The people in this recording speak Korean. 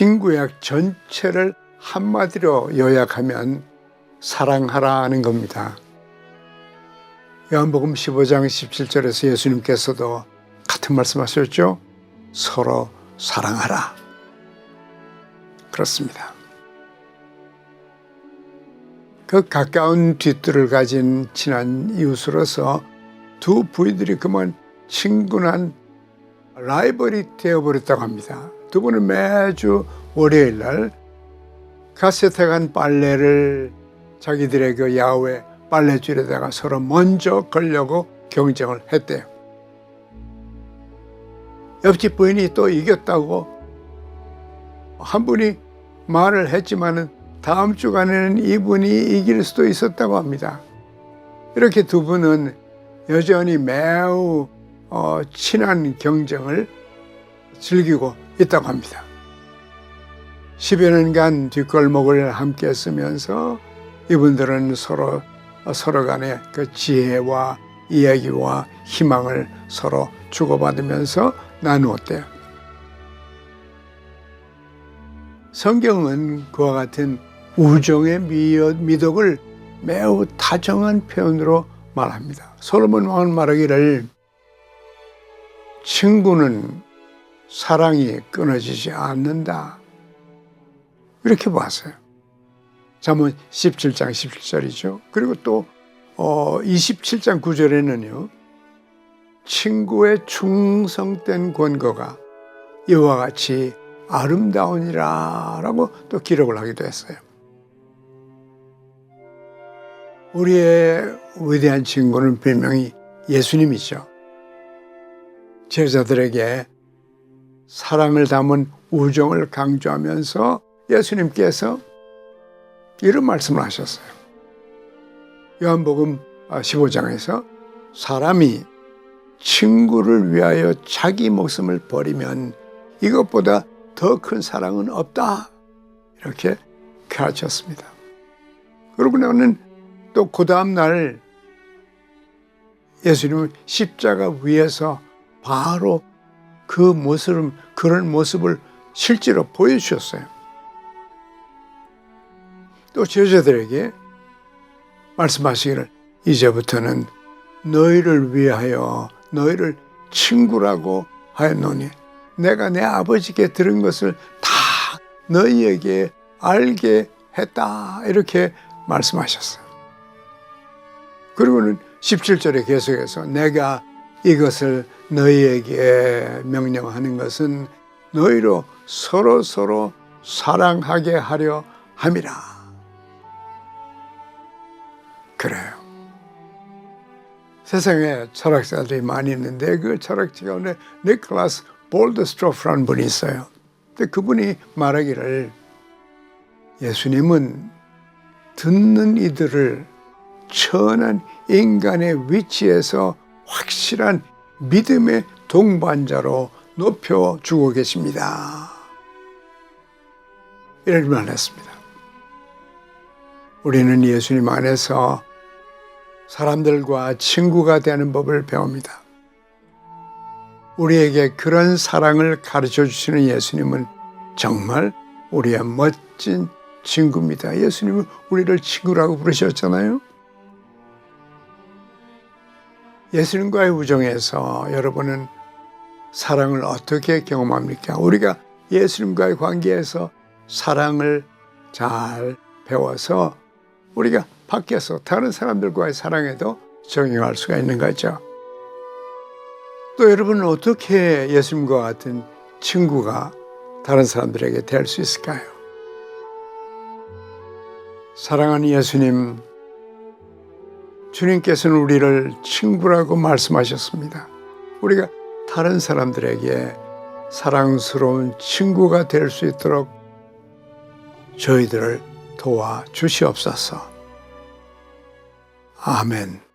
신구약 전체를 한마디로 요약하면 사랑하라는 겁니다. 요한복음 15장 17절에서 예수님께서도 같은 말씀하셨죠. 서로 사랑하라. 그렇습니다. 그 가까운 뒷뜰을 가진 친한 이웃으로서 두 부인들이 그만 친근한 라이벌이 되어버렸다고 합니다. 두 분은 매주 월요일 날 가세탁한 빨래를 자기들의 그 야외 빨래줄에다가 서로 먼저 걸려고 경쟁을 했대요. 옆집 부인이 또 이겼다고 한 분이 말을 했지만은 다음 주간에는 이분이 이길 수도 있었다고 합니다. 이렇게 두 분은 여전히 매우 어, 친한 경쟁을 즐기고 있다고 합니다. 10여 년간 뒷골목을 함께 쓰면서 이분들은 서로 서로 간의 그 지혜와 이야기와 희망을 서로 주고받으면서 나누었대요. 성경은 그와 같은 우정의 미덕을 매우 다정한 표현으로 말합니다. 솔로몬 왕은 말하기를 친구는 사랑이 끊어지지 않는다. 이렇게 봤어요. 잠언 17장 17절이죠. 그리고 또 어, 27장 9절에는요. 친구의 충성된 권고가 이와 같이 아름다우니라 라고 또 기록을 하기도 했어요. 우리의 위대한 친구는 별명이 예수님이죠. 제자들에게 사랑을 담은 우정을 강조하면서 예수님께서 이런 말씀을 하셨어요. 요한복음 15장에서 사람이 친구를 위하여 자기 목숨을 버리면 이것보다 더 큰 사랑은 없다. 이렇게 가르쳤습니다. 그러고 나는 또 그 다음날 예수님은 십자가 위에서 바로 그 모습을, 그런 모습을 실제로 보여주셨어요. 또 제자들에게 말씀하시기를 이제부터는 너희를 위하여 너희를 친구라고 하였노니 내가 내 아버지께 들은 것을 다 너희에게 알게 했다 이렇게 말씀하셨어요. 그리고는 17절에 계속해서 내가 이것을 너희에게 명령하는 것은 너희로 서로 서로 사랑하게 하려 함이라. 그래요. 세상에 철학자들이 많이 있는데 그 철학자 가운데 니콜라스 볼드스트로프라는 분이 있어요. 근데 그분이 말하기를 예수님은 듣는 이들을 천한 인간의 위치에서 확실한 믿음의 동반자로 높여주고 계십니다. 이런 말을 했습니다. 우리는 예수님 안에서 사람들과 친구가 되는 법을 배웁니다. 우리에게 그런 사랑을 가르쳐 주시는 예수님은 정말 우리의 멋진 친구입니다. 예수님은 우리를 친구라고 부르셨잖아요. 예수님과의 우정에서 여러분은 사랑을 어떻게 경험합니까? 우리가 예수님과의 관계에서 사랑을 잘 배워서 우리가 밖에서 다른 사람들과의 사랑에도 적용할 수가 있는 거죠. 또 여러분은 어떻게 예수님과 같은 친구가 다른 사람들에게 될 수 있을까요? 사랑하는 예수님, 주님께서는 우리를 친구라고 말씀하셨습니다. 우리가 다른 사람들에게 사랑스러운 친구가 될 수 있도록 저희들을 도와 주시옵소서. 아멘.